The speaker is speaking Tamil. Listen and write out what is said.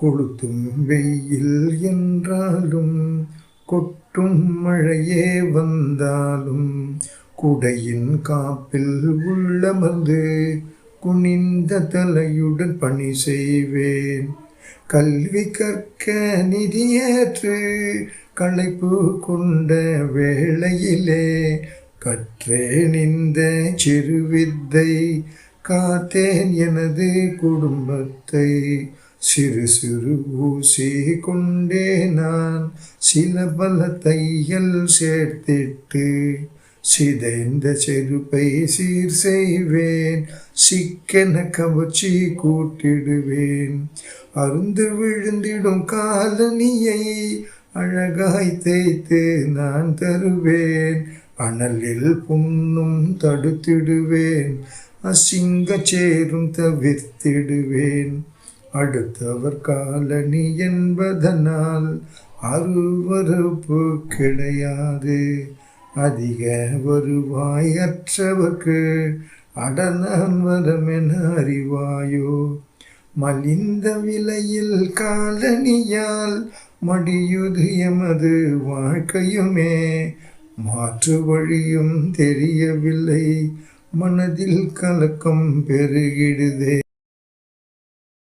கொளுத்தும் வெயில் என்றாலும் கொட்டும் மழையே வந்தாலும் குடையின் காப்பில் உள்ளமர்ந்து குனிந்த தலையுடன் பணி செய்வேன். கல்வி கற்க நிதியேற்று களைப்பு கொண்ட வேளையிலே கற்றேன் இந்த சிறுவித்தை காத்தேன் எனது குடும்பத்தை. சிறு சிறு ஊசி கொண்டே நான் சில பல தையல் சேர்த்திட்டு சிதைந்த செருப்பை சீர் செய்வேன். சிக்கென கவச்சி கூட்டிடுவேன். அருந்து விழுந்திடும் காலனியை அழகாய் தேய்த்து நான் தருவேன். அனலில் புண்ணும் தடுத்திடுவேன். அசிங்க சேரும் தவிர்த்திடுவேன். அடுத்தவர் காலனி என்பதனால் அருவறுப்பு கிடையாது. அதிக வருவாயற்றவர்க்கு அடனான் வரம் என அறிவாயோ? மலிந்த விலையில் காலனியால் மடியுது எமது வாழ்க்கையுமே. மாற்று வழியும் தெரியவில்லை. மனதில் கலக்கம் பெருகிடுதே.